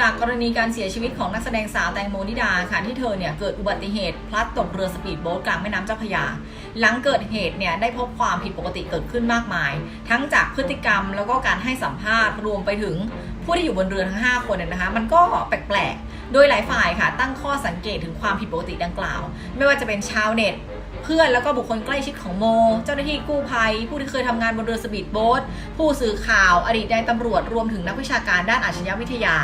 จากกรณีการเสียชีวิตของนักแสดงสาวแตงโมนิดาค่ะที่เธอเนี่ยเกิดอุบัติเหตุ พลัดตกเรือสปีดโบ๊ทกลางแม่น้ำเจ้าพระยา หลังเกิดเหตุเนี่ยได้พบความผิดปกติเกิดขึ้นมากมาย ทั้งจากพฤติกรรมแล้วก็การให้สัมภาษณ์รวมไปถึงผู้ที่อยู่บนเรือทั้ง 5 คนเนี่ยนะคะ มันก็แปลกๆ โดยหลายฝ่ายค่ะ ตั้งข้อสังเกตถึงความผิดปกติดังกล่าว ไม่ว่าจะเป็นชาวเน็ตเพื่อนแล้วก็บุคคลใกล้ชิดของโม เจ้าหน้าที่กู้ภัย ผู้ที่เคยทำงานบนเรือสปีดโบ๊ทผู้สื่อข่าว อดีตนายตำรวจรวมถึงนักวิชาการด้านอาชญาวิทยา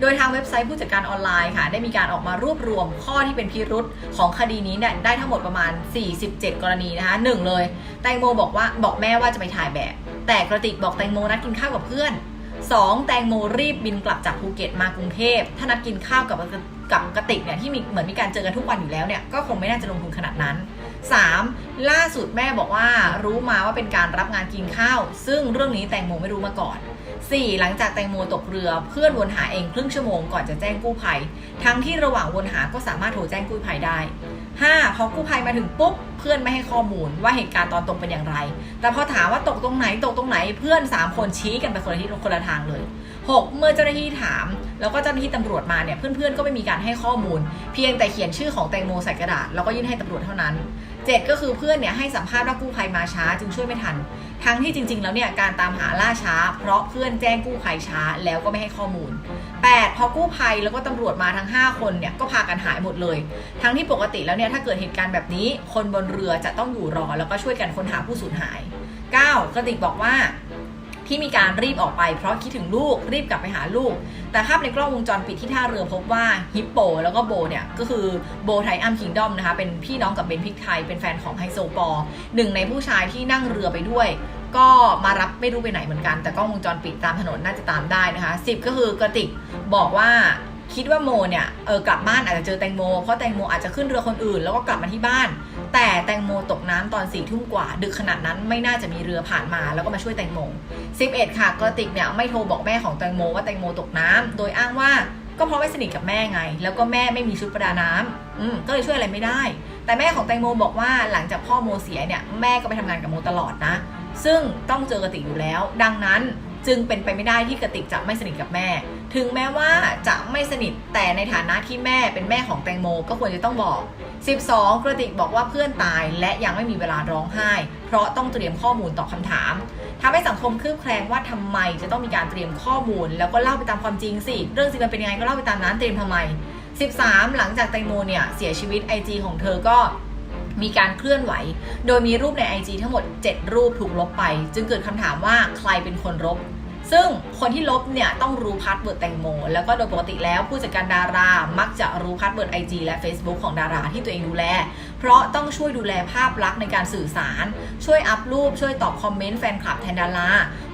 โดยทางเว็บไซต์ผู้จัดการออนไลน์ค่ะ ได้มีการออกมารวบรวมข้อที่เป็นพิรุษของคดีนี้เนี่ยได้ทั้งหมดประมาณ 47 กรณีนะคะหนึ่งเลย แตงโมบอกว่าบอกแม่ว่าจะไปถ่ายแบบ แต่กระติกบอกแตงโมนัดกินข้าวกับเพื่อน 2. แตงโมรีบบินกลับจากภูเก็ตมากรุงเทพถ้านัดกินข้าวกับกับกระติกเนี่ยที่มีเหมือนมีการเจอกันทุกวันอยู่แล้วเนี่ยก็คงไม่น่าจะลงทุนขนาดนั้น 3. ล่าสุดแม่บอกว่ารู้มาว่าเป็นการรับงานกินข้าว ซึ่งเรื่องนี้แตงโมไม่รู้มาก่อน 4. หลังจากแตงโมตกเรือเพื่อนวนหาเองครึ่งชั่วโมงก่อนจะแจ้งกู้ภัย ทั้งที่ระหว่างวนหาก็สามารถโทรแจ้งกู้ภัยได้ 5. พอกู้ภัยมาถึงปุ๊บ เพื่อนไม่ให้ข้อมูลว่าเหตุการณ์ตอนตกเป็นอย่างไร แต่พอถามว่าตกตรงไหนตกตรงไหนเพื่อน 3 คนชี้กันไปคนละทิศคนละทางเลย 6. เมื่อเจ้าหน้าที่ถาม แล้วก็เจ้าหน้าที่ตำรวจมาเนี่ยเพื่อนๆก็ไม่มีการให้ข้อมูล เพียงแต่เขียนชื่อของแตงโมใส่กระดาษแล้วก็ยื่นให้ตำรวจเท่านั้น 7 ก็คือเพื่อนเนี่ยให้สัมภาษณ์ว่ากู้ภัยมาช้า จึงช่วยไม่ทัน ทั้งที่จริง ๆ แล้วเนี่ยการตามหาล่าช้า เพราะเพื่อนแจ้งกู้ภัยช้าแล้วก็ไม่ให้ข้อมูล 8 พอกู้ภัยแล้วก็ตำรวจมาทั้ง 5 คนเนี่ยก็พากันหายหมดเลย ทั้งที่ปกติแล้วเนี่ยถ้าเกิดเหตุการณ์แบบนี้ คนบนเรือจะต้องอยู่รอแล้วก็ช่วยกันค้นหาผู้สูญหาย 9. กระติกบอกว่า ที่มีการรีบออกไปเพราะคิดถึงลูกรีบกลับไปหาลูก แต่ภาพในกล้องวงจรปิดที่ท่าเรือพบว่าฮิปโปแล้วก็โบเนี่ยก็คือโบไทอัมคิงดอมนะคะเป็นพี่น้องกับเบนพิกไทยเป็นแฟนของไฮโซปอหนึ่งในผู้ชายที่นั่งเรือไปด้วย ก็มารับไม่รู้ไปไหนเหมือนกัน แต่กล้องวงจรปิดตามถนนน่าจะตามได้นะคะ10 ก็คือกระติกบอกว่า คิดว่าโมเนี่ยเออกลับบ้านอาจจะเจอแตงโมเพราะแตงโมอาจจะขึ้นเรือคนอื่น แล้วก็กลับมาที่บ้าน แต่แตงโมตกน้ำตอนสี่ทุ่มกว่า ดึกขนาดนั้นไม่น่าจะมีเรือผ่านมา แล้วก็มาช่วยแตงโม11 ค่ะกระติกเนี่ยไม่โทรบอกแม่ของแตงโมว่าแตงโมตกน้ำโดยอ้างว่าก็เพราะไม่สนิทกับแม่ไง แล้วก็แม่ไม่มีชุดประดาน้ำอืมก็เลยช่วยอะไรไม่ได้ แต่แม่ของแตงโมบอกว่าหลังจากพ่อโมเสียเนี่ยแม่ก็ไปทำงานกับโมตลอดนะ ซึ่งต้องเจอกระติกอยู่แล้ว ดังนั้น จึงเป็นไปไม่ได้ที่กระติกจะไม่สนิทกับแม่ ถึงแม้ว่าจะไม่สนิทแต่ในฐานะที่แม่เป็นแม่ของแตงโมก็ควรจะต้องบอก 12 กระติกบอกว่าเพื่อนตายและยังไม่มีเวลาร้องไห้ เพราะต้องเตรียมข้อมูลตอบคำถามทำให้สังคมคืบแคลงว่าทำไมจะต้องมีการเตรียมข้อมูล แล้วก็เล่าไปตามความจริงสิเรื่องจริงมันเป็นยังไงก็เล่าไปตามนั้นเตรียมทำไม 13 หลังจากแตงโมเนี่ยเสียชีวิต IG ของเธอก็มีการเคลื่อนไหว โดยมีรูปใน IG ทั้งหมด 7 รูปถูกลบไป จึงเกิดคำถามว่าใครเป็นคนลบ ซึ่งคนที่ลบเนี่ยต้องรู้พาสเวิร์ดแตงโม แล้วก็โดยปกติแล้วผู้จัดการดารา มักจะรู้พาสเวิร์ด IG และ Facebook ของดาราที่ตัวเองดูแล เพราะต้องช่วยดูแลภาพลักษณ์ในการสื่อสาร ช่วยอัพรูป ช่วยตอบคอมเมนต์แฟนคลับแทนดารา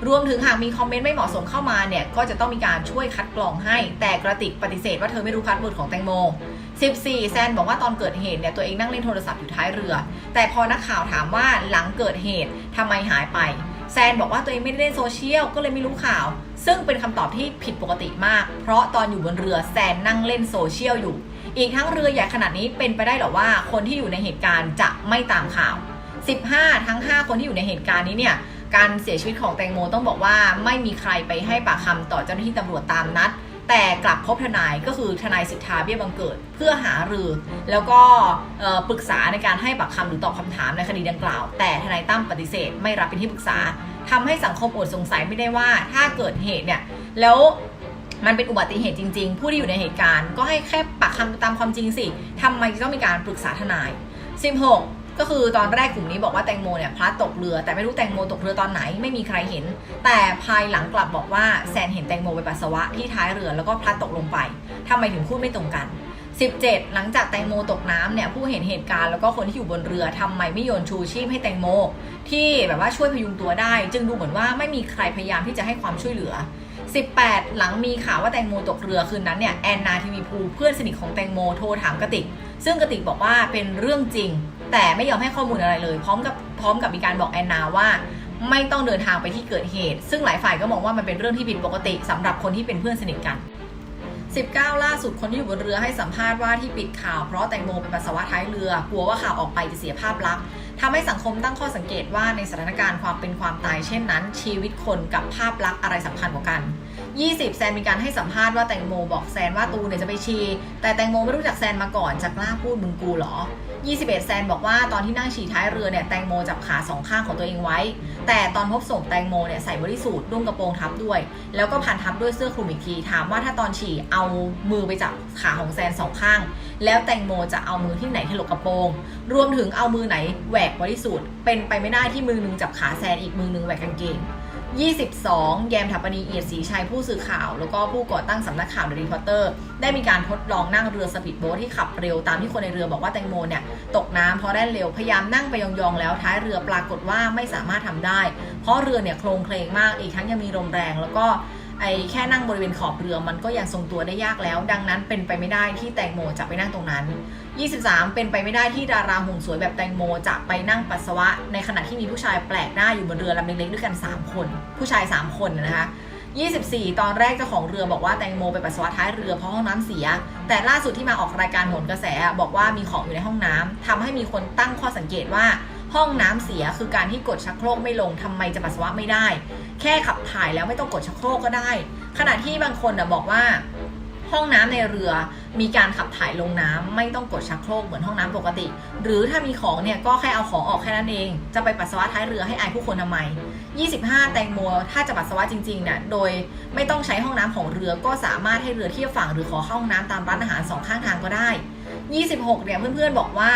รวมถึงหากมีคอมเมนต์ไม่เหมาะสมเข้ามาเนี่ย ก็จะต้องมีการช่วยคัดกรองให้ แต่กระติกปฏิเสธว่าเธอไม่รู้พาสเวิร์ดของแตงโม 14 แซนบอกว่าตอนเกิดเหตุเนี่ยตัวเองนั่งเล่นโทรศัพท์อยู่ท้ายเรือ แต่พอนักข่าวถามว่าหลังเกิดเหตุทำไมหายไป แซนบอกว่าตัวเองไม่ได้เล่นโซเชียลก็เลยไม่รู้ข่าว ซึ่งเป็นคำตอบที่ผิดปกติมาก เพราะตอนอยู่บนเรือแซนนั่งเล่นโซเชียลอยู่ อีกทั้งเรือใหญ่ขนาดนี้เป็นไปได้หรอว่าคนที่อยู่ในเหตุการณ์จะไม่ตามข่าว 15 ทั้ง 5 คนที่อยู่ในเหตุการณ์นี้เนี่ยการเสียชีวิตของแตงโมต้องบอกว่าไม่มีใครไปให้ปากคำต่อเจ้าหน้าที่ตำรวจตามนัด แต่กลับพบทนายก็คือทนายสิทธาเบี้ยบังเกิด เพื่อหารือ แล้วก็เอ่อปรึกษาในการให้ปากคำหรือตอบคำถามในคดีดังกล่าว แต่ทนายตั้มปฏิเสธไม่รับเป็นที่ปรึกษาทำให้สังคมอดสงสัยไม่ได้ว่า ถ้าเกิดเหตุเนี่ยแล้วมันเป็นอุบัติเหตุจริง ๆ ผู้ที่อยู่ในเหตุการณ์ก็ให้แค่ปากคำตามความจริงสิทำไมจะต้องมีการปรึกษาทนาย 16 ก็คือตอนแรกกลุ่มนี้บอกว่าแตงโมเนี่ยพลัดตกเรือ แต่ไม่รู้แตงโมตกเรือตอนไหนไม่มีใครเห็น แต่ภายหลังกลับบอกว่าแซนเห็นแตงโมไปปัสสาวะที่ท้ายเรือแล้วก็พลัดตกลงไปทำไมถึงพูดไม่ตรงกัน 17 หลังจากแตงโมตกน้ำเนี่ยผู้เห็นเหตุการณ์แล้วก็คนที่อยู่บนเรือทำไมไม่โยนชูชีพให้แตงโม ที่แบบว่าช่วยพยุงตัวได้ จึงดูเหมือนว่าไม่มีใครพยายามที่จะให้ความช่วยเหลือ 18 หลังมีข่าวว่าแตงโมตกเรือคืนนั้นเนี่ยแอนนาทีวีพูเพื่อนสนิทของแตงโมโทรถามกติก ซึ่งกติกบอกว่าเป็นเรื่องจริง แต่ไม่ยอมให้ข้อมูลอะไรเลย พร้อมกับพร้อมกับมีการบอกแอนนาว่า ไม่ต้องเดินทางไปที่เกิดเหตุ ซึ่งหลายฝ่ายก็มองว่ามันเป็นเรื่องที่ผิดปกติสำหรับคนที่เป็นเพื่อนสนิทกัน 19 ล่าสุดคนที่อยู่บนเรือให้สัมภาษณ์ว่าที่ปิดข่าวเพราะแตงโมไปปัสสาวะท้ายเรือกลัวว่าข่าวออกไปจะเสียภาพลักษณ์ทำให้สังคมตั้งข้อสังเกตว่าในสถานการณ์ความเป็นความตายเช่นนั้น ชีวิตคนกับภาพลักษณ์อะไรสำคัญกว่ากัน 20 แซนมีการให้สัมภาษณ์ว่าแตงโมบอกแซนว่าตูนเนี่ยจะไปฉี่แต่แตงโมไม่รู้จักแซนมาก่อนจะกล้าพูดมึงกูเหรอ 21 แซนบอกว่าตอนที่นั่งฉี่ท้ายเรือเนี่ยแตงโมจับขาสองข้างของตัวเองไว้ แต่ตอนพบศพแตงโมเนี่ยใส่บริสูทนุ่งกระโปรงทับด้วย แล้วก็พันทับด้วยเสื้อคลุมอีกทีถามว่าถ้าตอนฉี่เอามือไปจับขาของแซนสองข้าง แล้วแตงโมจะเอามือที่ไหนถลกกระโปรงรวมถึงเอามือไหนแหวกบริสูทเป็นไปไม่ได้ที่มือหนึงจับขาแซนอีกมือหนึงแหวกกางเกง 22 แยมถัปนีเอียดศรีชัยผู้สื่อข่าว แล้วก็ผู้ก่อตั้งสำนักข่าวเดอะรีพอร์เตอร์ ได้มีการทดลองนั่งเรือสปีดโบ๊ทที่ขับเร็วตามที่คนในเรือบอกว่าแตงโมเนี่ย ตกน้ำเพราะแล่นเร็ว พยายามนั่งไปยองๆแล้วท้ายเรือปรากฏว่าไม่สามารถทำได้ เพราะเรือเนี่ยโครงเคลงมากอีกทั้งยังมีลมแรงแล้วก็ ไอ้แค่นั่งบริเวณขอบเรือมันก็ยังทรงตัวได้ยากแล้ว ดังนั้นเป็นไปไม่ได้ที่แตงโมจะไปนั่งตรงนั้น 23 เป็นไปไม่ได้ที่ดาราหุ่นสวยแบบแตงโมจะไปนั่งปัสสาวะ ในขณะที่มีผู้ชายแปลกหน้าอยู่บนเรือลำเล็กๆด้วยกัน 3 คน ผู้ชาย 3 คนนะคะ24 ตอนแรกเจ้าของเรือบอกว่าแตงโมไปปัสสาวะท้ายเรือเพราะห้องน้ำเสีย แต่ล่าสุดที่มาออกรายการโหนกระแสบอกว่ามีของอยู่ในห้องน้ำทำให้มีคนตั้งข้อสังเกตว่า ห้องน้ำเสียคือการที่กดชักโครกไม่ลงทำไมจะปัสสาวะไม่ได้ แค่ขับถ่ายแล้วไม่ต้องกดชักโครกก็ได้ ขณะที่บางคนบอกว่าห้องน้ำในเรือมีการขับถ่ายลงน้ำไม่ต้องกดชักโครกเหมือนห้องน้ำปกติ หรือถ้ามีของเนี่ยก็แค่เอาของออกแค่นั้นเอง จะไปปัสสาวะท้ายเรือให้อายผู้คนทำไม 25 แตงโมถ้าจะปัสสาวะจริงๆเนี่ยโดยไม่ต้องใช้ห้องน้ำของเรือก็สามารถให้เรือเทียบฝั่งหรือขอเข้าห้องน้ำตามร้านอาหารสองข้างทางก็ได้ 26 เนี่ยเพื่อนๆบอกว่า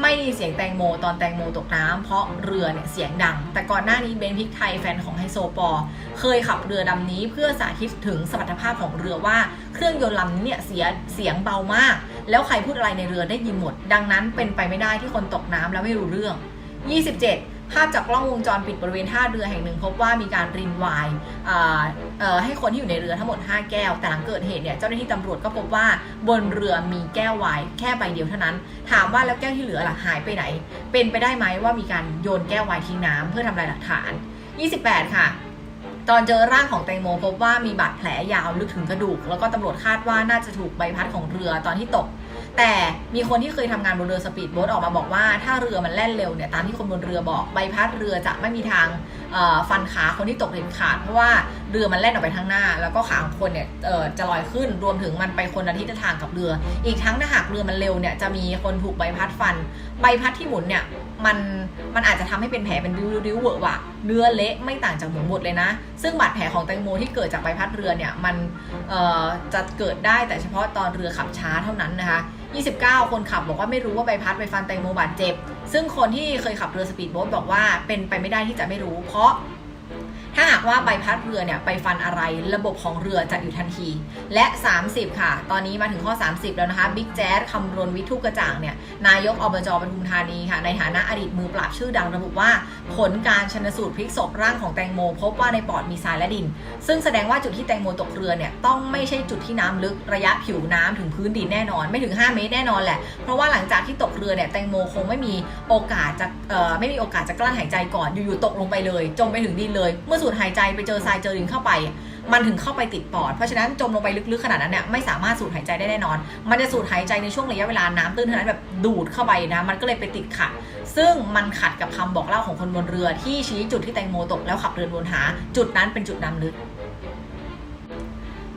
ไม่ได้ยินเสียงแตงโมตอนแตงโมตกน้ำเพราะเรือเนี่ยเสียงดัง แต่ก่อนหน้านี้เบนพิกไทยแฟนของไฮโซปอ เคยขับเรือลำนี้เพื่อสาธิตถึงสมรรถภาพของเรือว่าเครื่องยนต์ลำนี้เนี่ยเสียเสียงเบามาก แล้วใครพูดอะไรในเรือได้ยินหมด ดังนั้นเป็นไปไม่ได้ที่คนตกน้ำแล้วไม่รู้เรื่อง 27 ภาพจากกล้องวงจรปิดบริเวณท่าเรือแห่งหนึ่ง พบว่ามีการรินไวน์ให้คนที่อยู่ในเรือทั้งหมด 5 แก้ว แต่หลังเกิดเหตุเนี่ยเจ้าหน้าที่ตำรวจก็พบว่าบนเรือมีแก้วไวน์แค่ใบเดียวเท่านั้น ถามว่าแล้วแก้วที่เหลือล่ะหายไปไหน เป็นไปได้ไหมว่ามีการโยนแก้วไวน์ทิ้งน้ำเพื่อทำลายหลักฐาน 28 ค่ะตอนเจอร่างของแตงโมพบว่ามีบาดแผลยาวลึกถึงกระดูก แล้วก็ตำรวจคาดว่าน่าจะถูกใบพัดของเรือตอนที่ตก แต่มีคนที่เคยทำงานบนเรือสปีดโบ๊ทออกมาบอกว่าถ้าเรือมันแล่นเร็วเนี่ยตามที่คนบนเรือบอกใบพัดเรือจะไม่มีทางฟันขาคนที่ตกเด็ดขาด เพราะว่าเรือมันแล่นออกไปทางหน้า แล้วก็ขาของคนเนี่ยจะลอยขึ้นรวมถึงมันไปคนละทิศทางกับเรือ อีกทั้งถ้าหากเรือมันเร็วเนี่ยจะมีคนถูกใบพัดฟัน ใบพัดที่หมุนเนี่ยมันมันอาจจะทำให้เป็นแผลเป็นริ้วๆเวอะหวะเนื้อเละไม่ต่างจากหมูหมดเลยนะ ซึ่งบาดแผลของแตงโมที่เกิดจากใบพัดเรือเนี่ยมันจะเกิดได้แต่เฉพาะตอนเรือขับช้าเท่านั้นนะคะ 29 คนขับบอกว่าไม่รู้ว่าใบพัดไปฟันแตงโมบาดเจ็บ ซึ่งคนที่เคยขับเรือสปีดโบ๊ทบอกว่าเป็นไปไม่ได้ที่จะไม่รู้ เพราะ ถ้าหากว่าใบพัดเรือเนี่ยไปฟันอะไรระบบของเรือจะอยู่ทันที และ 30 ค่ะ ตอนนี้มาถึงข้อ 30 แล้วนะคะบิ๊กแจ๊ดคำรณวิทุกกระจ่างเนี่ยนายกอบจปทุมธานีค่ะ ในฐานะอดีตมือปราบชื่อดังระบุว่า ผลการชนสูตรพลิกศพร่างของแตงโม พบว่าในปอดมีทรายและดิน ซึ่งแสดงว่าจุดที่แตงโมตกเรือเนี่ยต้องไม่ใช่จุดที่น้ำลึกระยะผิวน้ำถึงพื้นดินแน่นอน ไม่ถึง 5 เมตรแน่นอนแหละเพราะว่าหลังจากที่ตกเรือเนี่ยแตงโมคงไม่มีโอกาสจะเอ่อไม่มีโอกาสจะกลั้นหายใจก่อนอยู่ๆตกลงไปเลย จมไปถึงดินเลยเมื่อสูดหายใจไปเจอทรายเจอดินเข้าไป มันถึงเข้าไปติดปอด เพราะฉะนั้นจมลงไปลึกๆขนาดนั้นเนี่ยไม่สามารถสูดหายใจได้แน่นอน มันจะสูดหายใจในช่วงระยะเวลาน้ำตื้นเท่านั้นแบบดูดเข้าไปนะ มันก็เลยไปติดขัด ซึ่งมันขัดกับคำบอกเล่าของคนบนเรือที่ชี้จุดที่แตงโมตกแล้วขับเรือวนหา จุดนั้นเป็นจุดน้ำลึก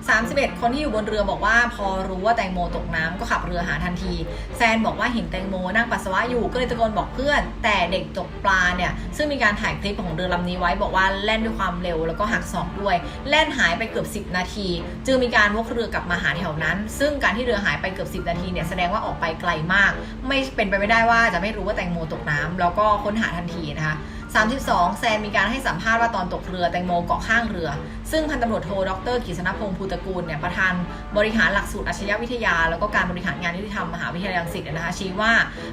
31 คนที่อยู่บนเรือบอกว่า พอรู้ว่าแตงโมตกน้ำก็ขับเรือหาทันที แซนบอกว่าเห็นแตงโมนั่งปัสสาวะอยู่ก็เลยตะโกนบอกเพื่อน แต่เด็กตกปลาเนี่ย ซึ่งมีการถ่ายคลิปของเรือลำนี้ไว้บอกว่าแล่นด้วยความเร็วแล้วก็หักศอกด้วย แล่นหายไปเกือบ 10 นาที จึงมีการวกเรือกลับมาหาแถวนั้น ซึ่งการที่เรือหายไปเกือบ 10 นาทีเนี่ยแสดงว่าออกไปไกลมาก ไม่เป็นไปไม่ได้ว่าจะไม่รู้ว่าแตงโมตกน้ำแล้วก็ค้นหาทันทีนะคะ 32 แซนมีการให้สัมภาษณ์ว่าตอนตกเรือแตงโมเกาะข้างเรือ ซึ่งพันตำรวจโทดรกิษณพงศ์ภูตกูลเนี่ยประธานบริหารหลักสูตรอาชญาวิทยา แล้วก็การบริหารงานยุติธรรมมหาวิทยาลัยรังสิตนะคะชี้ว่า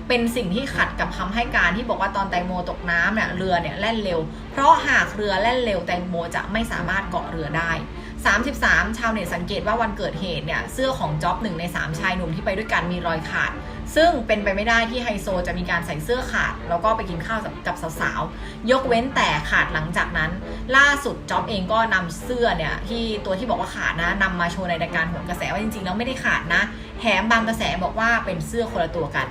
เป็นสิ่งที่ขัดกับคำให้การที่บอกว่าตอนแตงโมตกน้ำเนี่ยเรือเนี่ยแล่นเร็ว เพราะหากเรือแล่นเร็วแตงโมจะไม่สามารถเกาะเรือได้ 33 ชาวเน็ตสังเกตว่าวันเกิดเหตุเนี่ยเสื้อของจ็อบหนึ่งใน3ชายหนุ่มที่ไปด้วยกันมีรอยขาด ซึ่งเป็นไปไม่ได้ที่ไฮโซจะมีการใส่เสื้อขาด แล้วก็ไปกินข้าวกับสาวๆ ยกเว้นแต่ขาดหลังจากนั้น ล่าสุดจ็อบเองก็นำเสื้อเนี่ยที่ตัวที่บอกว่าขาดนะนำมาโชว์ในรายการโหนกระแสว่าจริงๆแล้วไม่ได้ขาดนะแถมบางกระแสบอกว่าเป็นเสื้อคนละตัวกัน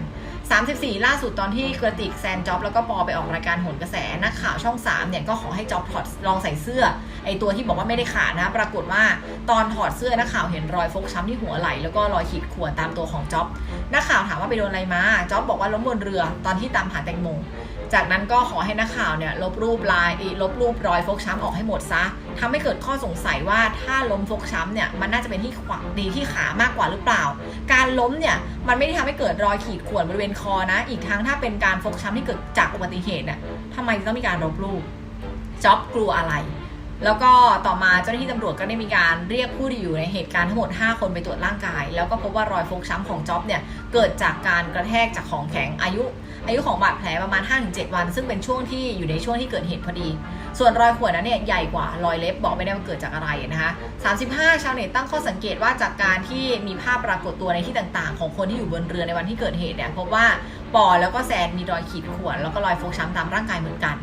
34 ล่าสุดตอนที่กระติกแซนจ็อบแล้วก็ปอไปออกรายการโหนกระแสนักข่าวช่อง 3 เนี่ยก็ขอให้จ็อบถอดลองใส่เสื้อ ไอตัวที่บอกว่าไม่ได้ขาดนะ ปรากฏว่าตอนถอดเสื้อนักข่าวเห็นรอยฟกช้ำที่หัวไหล่แล้วก็รอยขีดข่วนตามตัวของจ็อบนักข่าวถามว่าไปโดนอะไรมาจ็อบบอกว่าล้มบนเรือตอนที่ตามหาแตงโม จากนั้นก็ขอให้นักข่าวเนี่ยลบรูปลายเอ่อลบรูปรอยฟกช้ำออกให้หมดซะทำให้เกิดข้อสงสัยว่าถ้าล้มฟกช้ำเนี่ยมันน่าจะเป็นที่ขวาดีที่ขามากกว่าหรือเปล่า การล้มเนี่ยมันไม่ได้ทำให้เกิดรอยขีดข่วนบริเวณคอนะ อีกทั้งถ้าเป็นการฟกช้ำที่เกิดจากอุบัติเหตุเนี่ยทำไมต้องมีการลบรูปจ็อบกลัวอะไร แล้วก็ต่อมาเจ้าหน้าที่ตำรวจก็ได้มีการเรียกผู้ที่อยู่ในเหตุการณ์ทั้งหมด 5 คนไปตรวจร่างกาย แล้วก็พบว่ารอยฟกช้ำของจ็อบเนี่ยเกิดจากการกระแทกจากของแข็งอายุ อายุของบาดแผลประมาณ 5-7 วัน ซึ่งเป็นช่วงที่อยู่ในช่วงที่เกิดเหตุพอดี ส่วนรอยข่วนนั้นเนี่ยใหญ่กว่ารอยเล็บบอกไม่ได้ว่าเกิดจากอะไรนะคะ35 ชาวเน็ตตั้งข้อสังเกตว่าจากการที่มีภาพปรากฏตัวในที่ต่างๆ ของคนที่อยู่บนเรือในวันที่เกิดเหตุเนี่ยพบว่าปอแล้วก็แซนมีรอยขีดข่วนแล้วก็รอยฟกช้ำตามร่างกายเหมือนกัน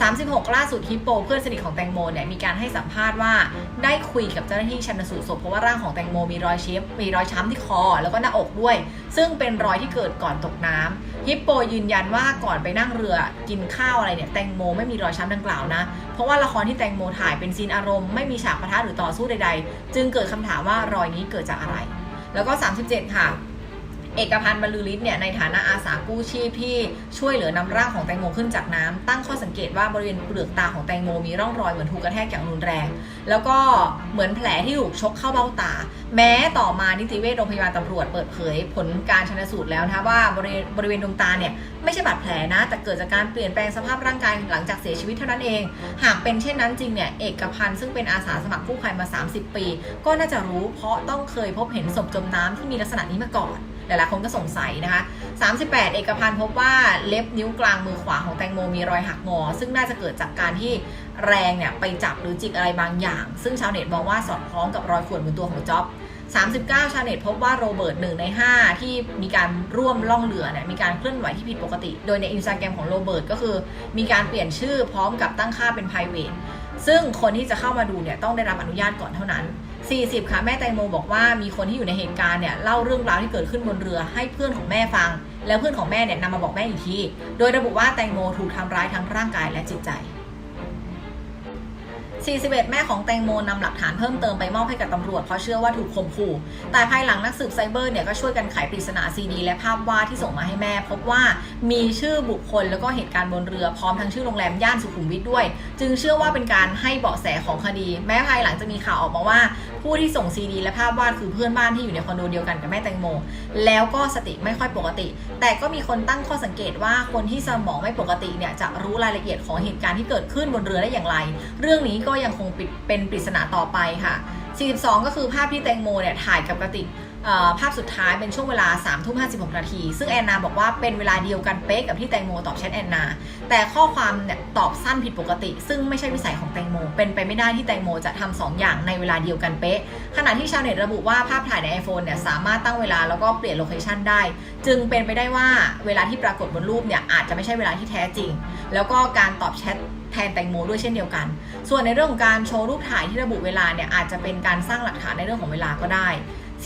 36 ล่าสุดฮิปโป เพื่อนสนิทของแตงโมเนี่ยมีการให้สัมภาษณ์ว่าได้คุยกับเจ้าหน้าที่ชันสูตรศพเพราะว่าร่างของแตงโมมีรอยเชฟมีรอยช้ำที่คอ แล้วก็หน้าอกด้วย ซึ่งเป็นรอยที่เกิดก่อนตกน้ำฮิปโปยืนยันว่าก่อนไปนั่งเรือกินข้าวอะไรเนี่ยแตงโมไม่มีรอยช้ำดังกล่าวนะ เพราะว่าละครที่แตงโมถ่ายเป็นซีนอารมณ์ไม่มีฉากปะทะหรือต่อสู้ใด ๆ จึงเกิดคำถามว่ารอยนี้เกิดจากอะไร แล้วก็ 37 ค่ะ เอกพันธ์บรรลือฤทธิ์เนี่ยในฐานะอาสากู้ชีพที่ช่วยเหลือนำร่างของแตงโมขึ้นจากน้ำตั้งข้อสังเกตว่าบริเวณเปลือกตาของแตงโมมีร่องรอยเหมือนถูกกระแทกอย่างรุนแรง แล้วก็เหมือนแผลที่ถูกชกเข้าเบ้าตา แม้ต่อมานิติเวชโรงพยาบาลตำรวจเปิดเผย ผลการชนสูตรแล้วนะคะว่าบริเวณบริเวณดวงตาเนี่ยไม่ใช่บาดแผลนะ แต่เกิดจากการเปลี่ยนแปลงสภาพร่างกายหลังจากเสียชีวิตเท่านั้นเอง หากเป็นเช่นนั้นจริงเนี่ยเอกพันธ์ซึ่งเป็นอาสาสมัครกู้ภัยมา 30 ปี ก็น่าจะรู้เพราะต้องเคยพบเห็นศพจมน้ำที่มีลักษณะนี้มาก่อน หลายๆคนก็สงสัยนะคะ 38 เอกพันธ์พบว่าเล็บนิ้วกลางมือขวาของแตงโมมีรอยหักงอ ซึ่งน่าจะเกิดจากการที่แรงเนี่ยไปจับหรือจิกอะไรบางอย่าง ซึ่งชาวเน็ตมองว่าสอดคล้องกับรอยข่วนบนตัวของจ็อบ39 ชาวเน็ตพบว่าโรเบิร์ตหนึ่งใน 5 ที่มีการร่วมล่องเรือเนี่ยมีการเคลื่อนไหวที่ผิดปกติ โดยในอินสตาแกรมของโรเบิร์ตก็คือ มีการเปลี่ยนชื่อพร้อมกับตั้งค่าเป็น p r i v a t ซึ่งคนที่จะเข้ามาดูเนี่ยต้องได้รับอนุญาตก่อนเท่านั้น 40 ค่ะ แม่แตงโมบอกว่ามีคนที่อยู่ในเหตุการณ์เนี่ยเล่าเรื่องราวที่เกิดขึ้นบนเรือให้เพื่อนของแม่ฟัง แล้วเพื่อนของแม่เนี่ยนำมาบอกแม่อีกที โดยระบุว่าแตงโมถูกทำร้ายทั้งร่างกายและจิตใจ 41 แม่ของแตงโมนำหลักฐานเพิ่มเติมไปมอบให้กับตำรวจเพราะเชื่อว่าถูกข่มขู่ แต่ภายหลังนักสืบไซเบอร์เนี่ยก็ช่วยกันไขปริศนาซีดีและภาพวาดที่ส่งมาให้แม่ พบว่ามีชื่อบุคคลแล้วก็เหตุการณ์บนเรือพร้อมทั้งชื่อโรงแรมย่านสุขุมวิทด้วย จึงเชื่อว่าเป็นการให้เบาะแสของคดี แม้ภายหลังจะมีข่าวออกมาว่า ผู้ที่ส่งซีดีและภาพวาดคือเพื่อนบ้านที่อยู่ในคอนโดเดียวกันกับแม่แตงโม แล้วก็สติไม่ค่อยปกติ แต่ก็มีคนตั้งข้อสังเกตว่าคนที่สมองไม่ปกติเนี่ยจะรู้รายละเอียดของเหตุการณ์ที่เกิดขึ้นบนเรือได้อย่างไร เรื่องนี้ก็ยังคงปิดเป็นปริศนาต่อไปค่ะ 42 ก็คือภาพที่แตงโมเนี่ยถ่ายกับกระติก ภาพสุดท้ายเป็นช่วงเวลา3ทุ่ม56นาที ซึ่งแอนนาบอกว่าเป็นเวลาเดียวกันเป๊ะกับที่แตงโมตอบแชทแอนนา แต่ข้อความเนี่ยตอบสั้นผิดปกติ ซึ่งไม่ใช่วิสัยของแตงโม เป็นไปไม่ได้ที่แตงโมจะทำสองอย่างในเวลาเดียวกันเป๊ะ ขณะที่ชาวเน็ตระบุว่าภาพถ่ายใน iPhone เนี่ยสามารถตั้งเวลาแล้วก็เปลี่ยนโลเคชันได้ จึงเป็นไปได้ว่าเวลาที่ปรากฏบนรูปเนี่ยอาจจะไม่ใช่เวลาที่แท้จริง แล้วก็การตอบแชทแทนแตงโมด้วยเช่นเดียวกัน ส่วนในเรื่องของการโชว์รูปถ่ายที่ระบุเวลาเนี่ยอาจจะเป็นการสร้างหลักฐานในเรื่องของเวลาก็ได้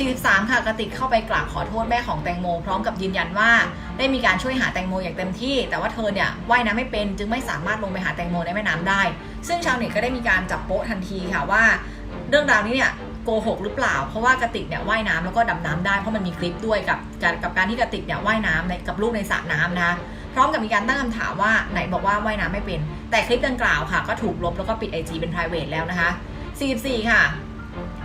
43 ค่ะกระติกเข้าไปกราบขอโทษแม่ของแตงโม พร้อมกับยืนยันว่า ได้มีการช่วยหาแตงโมอย่างเต็มที่ แต่ว่าเธอเนี่ยว่ายน้ำไม่เป็นจึงไม่สามารถลงไปหาแตงโมในแม่น้ำได้ ซึ่งชาวเน็ตก็ได้มีการจับโป๊ะทันทีค่ะว่า เรื่องราวนี้เนี่ยโกหกหรือเปล่า เพราะว่ากระติกเนี่ยว่ายน้ำแล้วก็ดำน้ำได้เพราะมันมีคลิปด้วยกับกับกบการที่กระติกเนี่ยว่ายน้ำในกับลูกในสระน้ำนะคะพร้อมกับมีการตั้งคำถามว่าไหนบอกว่าว่ายน้ำไม่เป็น แต่คลิปดังกล่าวค่ะ ก็ถูกลบแล้วก็ปิด IG เป็น private แล้วนะคะ44 ค่ะ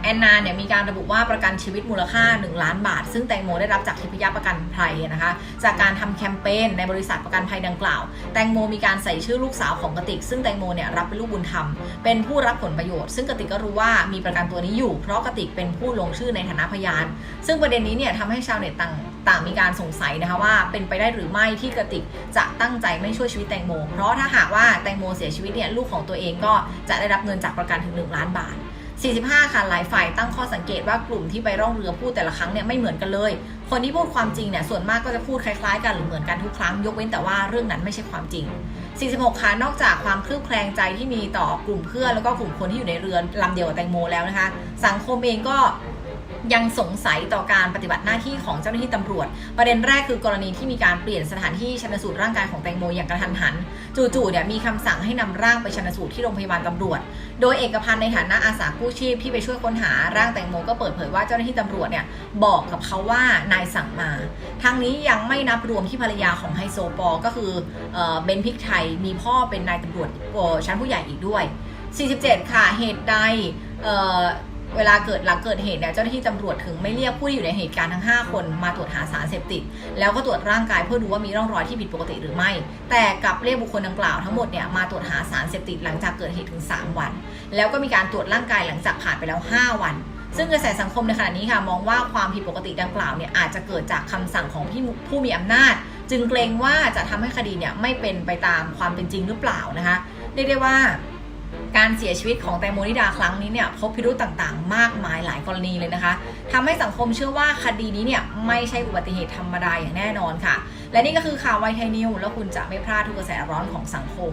แอนนาเนี่ยมีการระบุว่าประกันชีวิตมูลค่า 1 ล้านบาท ซึ่งแตงโมได้รับจากทิพยประกันภัยนะคะ จากการทำแคมเปญในบริษัทประกันภัยดังกล่าว แตงโมมีการใส่ชื่อลูกสาวของกติก ซึ่งแตงโมเนี่ยรับเป็นลูกบุญธรรม เป็นผู้รับผลประโยชน์ ซึ่งกติกก็รู้ว่ามีประกันตัวนี้อยู่ เพราะกติกเป็นผู้ลงชื่อในฐานะพยาน ซึ่งประเด็นนี้เนี่ยทำให้ชาวเน็ตต่างต่างมีการสงสัยนะคะว่าเป็นไปได้หรือไม่ที่กติกจะตั้งใจไม่ช่วยชีวิตแตงโม เพราะถ้าหากว่าแตงโมเสียชีวิตเนี่ยลูกของตัวเองก็จะได้รับเงินจากประกันถึง 1 ล้านบาท 45 ค่ะ หลายฝ่ายตั้งข้อสังเกตว่ากลุ่มที่ไปร่องเรือพูดแต่ละครั้งเนี่ยไม่เหมือนกันเลย คนที่พูดความจริงเนี่ยส่วนมากก็จะพูดคล้ายๆ กันหรือเหมือนกันทุกครั้ง ยกเว้นแต่ว่าเรื่องนั้นไม่ใช่ความจริง 46 ค่ะ นอกจากความคลืบแคลงใจที่มีต่อกลุ่มเพื่อนแล้วก็กลุ่มคนที่อยู่ในเรือลำเดียวกับแตงโมแล้วนะคะ สังคมเองก็ ยังสงสัยต่อการปฏิบัติหน้าที่ของเจ้าหน้าที่ตำรวจ ประเด็นแรกคือกรณีที่มีการเปลี่ยนสถานที่ชันสูตรร่างกายของแตงโมอย่างกระทันหัน จู่ๆเนี่ยมีคำสั่งให้นำร่างไปชันสูตรที่โรงพยาบาลตำรวจ โดยเอกพันธ์ในฐานะอาสากู้ชีพที่ไปช่วยค้นหาร่างแตงโมก็เปิดเผยว่าเจ้าหน้าที่ตำรวจเนี่ยบอกกับเขาว่านายสั่งมา ทั้งนี้ยังไม่นับรวมที่ภรรยาของไฮโซปอ ก็คือเบนพิกไทยมีพ่อเป็นนายตำรวจชั้นผู้ใหญ่อีกด้วย 47 ค่ะเหตุใด เวลาเกิดหลังเกิดเหตุเนี่ยเจ้าหน้าที่ตำรวจถึงไม่เรียกผู้ที่อยู่ในเหตุการณ์ทั้ง 5 คนมาตรวจหาสารเสพติด แล้วก็ตรวจร่างกายเพื่อดูว่ามีร่องรอยที่ผิดปกติหรือไม่ แต่กลับเรียกบุคคลดังกล่าวทั้งหมดเนี่ยมาตรวจหาสารเสพติดหลังจากเกิดเหตุถึง 3 วัน แล้วก็มีการตรวจร่างกายหลังจากผ่านไปแล้ว 5 วันซึ่งกระแสสังคมในขณะนี้ค่ะมองว่าความผิดปกติดังกล่าวเนี่ยอาจจะเกิดจากคำสั่งของผู้มีอำนาจ จึงเกรงว่าจะทำให้คดีเนี่ยไม่เป็นไปตามความเป็นจริงหรือเปล่านะคะเรียกได้ว่า การเสียชีวิตของแตงโมนิดาครั้งนี้เนี่ยพบพิรุธต่างๆ มากมายหลายกรณีเลยนะคะทำให้สังคมเชื่อว่าคดีนี้เนี่ยไม่ใช่อุบัติเหตุธรรมดาอย่างแน่นอนค่ะ และนี่ก็คือข่าวไวไทยนิวแล้วคุณจะไม่พลาดทุกกระแสร้อนของสังคม